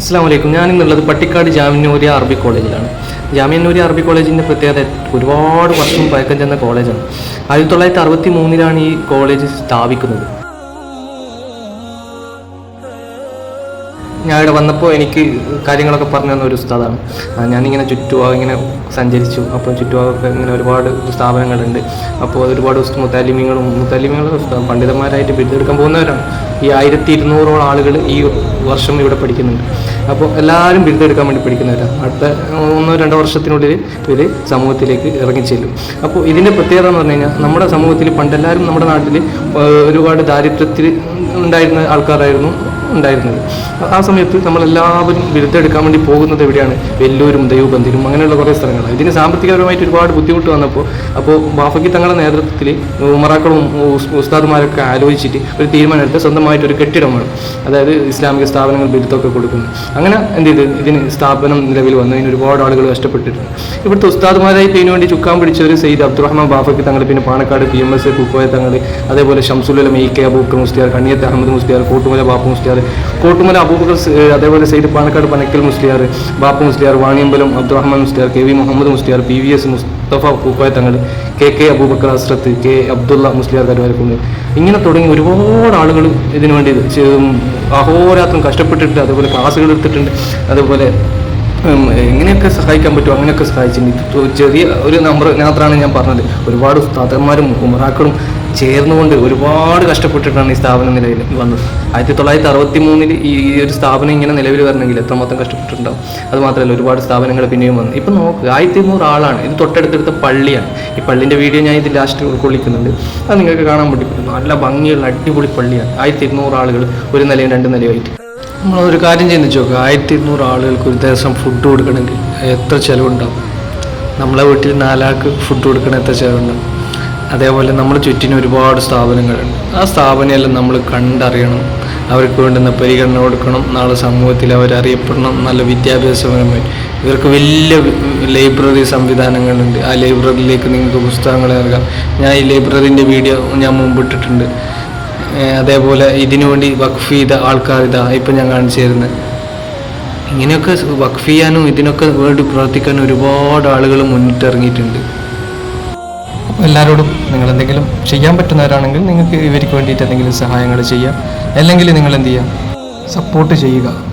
അസ്സാം വലൈക്കും ഞാനിന്നുള്ളത് പട്ടിക്കാട് ജാമ്യനൂരി അറബി കോളേജിലാണ്. ജാമ്യനൂരി അറബി കോളേജിന്റെ പ്രത്യേകത ഒരുപാട് വർഷം പഴക്കം ചെന്ന കോളേജാണ്. ആയിരത്തി തൊള്ളായിരത്തി അറുപത്തി മൂന്നിലാണ് ഈ കോളേജ് സ്ഥാപിക്കുന്നത്. ഞാൻ ഇവിടെ വന്നപ്പോൾ എനിക്ക് കാര്യങ്ങളൊക്കെ പറഞ്ഞു തന്ന ഒരു ഉസ്താദാണ്. ഞാനിങ്ങനെ ചുറ്റുഭാഗം ഇങ്ങനെ സഞ്ചരിച്ചു. അപ്പോൾ ചുറ്റുഭാഗമൊക്കെ ഇങ്ങനെ ഒരുപാട് സ്ഥാപനങ്ങളുണ്ട്. അപ്പോൾ ഒരുപാട് മുത്താലിമീങ്ങളും മുത്താലിമീങ്ങളും പണ്ഡിതന്മാരായിട്ട് ബിരുദെടുക്കാൻ പോകുന്നവരാണ്. ഈ ആയിരത്തി ഇരുന്നൂറോളം ആളുകൾ ഈ വർഷം ഇവിടെ പഠിക്കുന്നുണ്ട്. അപ്പോൾ എല്ലാവരും ബിരുദെടുക്കാൻ വേണ്ടി പഠിക്കുന്നവരാണ് അടുത്ത ഒന്നോ രണ്ടോ വർഷത്തിനുള്ളിൽ ഇവർ സമൂഹത്തിലേക്ക് ഇറങ്ങിച്ചെല്ലും അപ്പോൾ ഇതിന്റെ പ്രത്യേകത എന്ന് പറഞ്ഞു കഴിഞ്ഞാൽ നമ്മുടെ സമൂഹത്തിൽ പണ്ടെല്ലാവരും നമ്മുടെ നാട്ടിൽ ഒരുപാട് ദാരിദ്ര്യത്തിൽ ഉണ്ടായിരുന്ന ആൾക്കാരായിരുന്നു ഉണ്ടായിരുന്നത്. ആ സമയത്ത് നമ്മളെല്ലാവരും ബിരുദെടുക്കാൻ വേണ്ടി പോകുന്നത് എവിടെയാണ്? വെല്ലൂരും ദൈവബന്ധിരും അങ്ങനെയുള്ള കുറേ സ്ഥലങ്ങളാണ്. ഇതിന് സാമ്പത്തികപരമായിട്ട് ഒരുപാട് ബുദ്ധിമുട്ട് വന്നപ്പോൾ അപ്പോൾ ബാഫക്കി തങ്ങളുടെ നേതൃത്വത്തിൽ ഉമറാക്കളും ഉസ്താദുമാരൊക്കെ ആലോചിച്ചിട്ട് ഒരു തീരുമാനമെടുത്ത് സ്വന്തമായിട്ട് ഒരു കെട്ടിടം വേണം. അതായത് ഇസ്ലാമിക സ്ഥാപനങ്ങൾ ബിരുദമൊക്കെ കൊടുക്കുന്നു. അങ്ങനെ എന്ത് ചെയ്ത്? ഇതിന് സ്ഥാപനം നിലവിൽ വന്നു. ഇതിന് ഒരുപാട് ആളുകൾ കഷ്ടപ്പെട്ടിട്ടുണ്ട്. ഇവിടുത്തെ ഉസ്താദുമാരായിട്ട് ഇതിനു വേണ്ടി ചുക്കാൻ പിടിച്ചവർ സെയ്ദ് അബ്ദുറഹ്മാൻ ബാഫക്കി തങ്ങൾ പിന്നെ Panakkad P M S Kukkoya Thangal അതേപോലെ ഷംസുലം ഇ കെ അബൂക്കർ മുസ്തിയാർ കണ്ണിയത്ത് അഹമ്മദ് മുസ്തിയാർ കോട്ടുമല ബാപ്പു മുസ്ലിയാർ കോട്ടുമല അബൂബക്കർ അതേപോലെ Sayed Panakkad Panakkal Musliyar Bappu Musliyar Vaniyambalam Abdurahman Musliyar K V Muhammad Musliyar P V S Musthafa Pookoya Thangal K K Abubakar Hazrat K Abdulla Musliyar Karuvarakundu ഇങ്ങനെ തുടങ്ങി ഒരുപാട് ആളുകൾ ഇതിനു വേണ്ടി അഹോരാത്രം കഷ്ടപ്പെട്ടിട്ട് അതുപോലെ ക്ലാസ്സുകൾ എടുത്തിട്ടുണ്ട്. അതുപോലെ എങ്ങനെയൊക്കെ സഹായിക്കാൻ പറ്റുമോ അങ്ങനെയൊക്കെ സഹായിച്ചിട്ടുണ്ട്. ചെറിയ ഒരു നമ്പർ മാത്രമാണ് ഞാൻ പറഞ്ഞത്. ഒരുപാട് ഉസ്താദന്മാരും ഉമറാക്കളും ചേർന്നുകൊണ്ട് ഒരുപാട് കഷ്ടപ്പെട്ടിട്ടാണ് ഈ സ്ഥാപനം നിലവിൽ വന്നത്. ആയിരത്തി തൊള്ളായിരത്തി അറുപത്തി മൂന്നിൽ ഈ ഒരു സ്ഥാപനം ഇങ്ങനെ നിലവിൽ വരണമെങ്കിൽ എത്രമാത്രം കഷ്ടപ്പെട്ടിട്ടുണ്ടാവും? അത് മാത്രമല്ല ഒരുപാട് സ്ഥാപനങ്ങൾ പിന്നെയും വന്നു. ഇപ്പം നോക്കുക ആയിരത്തി ഇരുന്നൂറ് ആളാണ്. ഇത് തൊട്ടടുത്തടുത്ത പള്ളിയാണ്. ഈ പള്ളിന്റെ വീഡിയോ ഞാൻ ഇത് ലാസ്റ്റ് ഉൾക്കൊള്ളിക്കുന്നുണ്ട്. അത് നിങ്ങൾക്ക് കാണാൻ പറ്റും. നല്ല ഭംഗിയുള്ള അടിപൊളി പള്ളിയാണ്. ആയിരത്തി ഇരുന്നൂറ് ആളുകൾ ഒരു നിലയും രണ്ട് നിലയുമായിട്ട് നമ്മളൊരു കാര്യം ചിന്തിച്ച് നോക്കുക ആയിരത്തി ഇരുന്നൂറ് ആളുകൾക്ക് ഒരു ദിവസം ഫുഡ് കൊടുക്കണമെങ്കിൽ എത്ര ചിലവുണ്ടാവും? നമ്മളെ വീട്ടിൽ നാലാൾക്ക് ഫുഡ് കൊടുക്കണ എത്ര ചിലവുണ്ടാവും? അതേപോലെ നമ്മൾ ചുറ്റിനും ഒരുപാട് സ്ഥാപനങ്ങളുണ്ട്. ആ സ്ഥാപനമെല്ലാം നമ്മൾ കണ്ടറിയണം. അവർക്ക് വേണ്ടുന്ന പരിഗണന കൊടുക്കണം. നാളെ സമൂഹത്തിൽ അവരറിയപ്പെടണം. നല്ല വിദ്യാഭ്യാസപരമായി. ഇവർക്ക് വലിയ ലൈബ്രറി സംവിധാനങ്ങളുണ്ട്. ആ ലൈബ്രറിയിലേക്ക് നിങ്ങൾക്ക് പുസ്തകങ്ങൾ നൽകാം. ഞാൻ ഈ ലൈബ്രറിന്റെ വീഡിയോ ഞാൻ മുമ്പ് ഇട്ടിട്ടുണ്ട്. അതേപോലെ ഇതിനു വേണ്ടി വഖഫ് ചെയ്ത ആൾക്കാർ ഇതാ ഇപ്പം ഞാൻ കാണിച്ചു തരുന്നത് ഇങ്ങനെയൊക്കെ വഖഫ് ചെയ്യാനും ഇതിനൊക്കെ വേണ്ടി പ്രവർത്തിക്കാനും ഒരുപാട് ആളുകൾ മുന്നിട്ടിറങ്ങിയിട്ടുണ്ട്. എല്ലാവരോടും നിങ്ങൾ എന്തെങ്കിലും ചെയ്യാൻ പറ്റുന്നവരാണെങ്കിൽ നിങ്ങൾക്ക് ഇവർക്ക് വേണ്ടിയിട്ട് എന്തെങ്കിലും സഹായങ്ങൾ ചെയ്യാം. അല്ലെങ്കിൽ നിങ്ങൾ എന്ത് ചെയ്യുക സപ്പോർട്ട് ചെയ്യുക.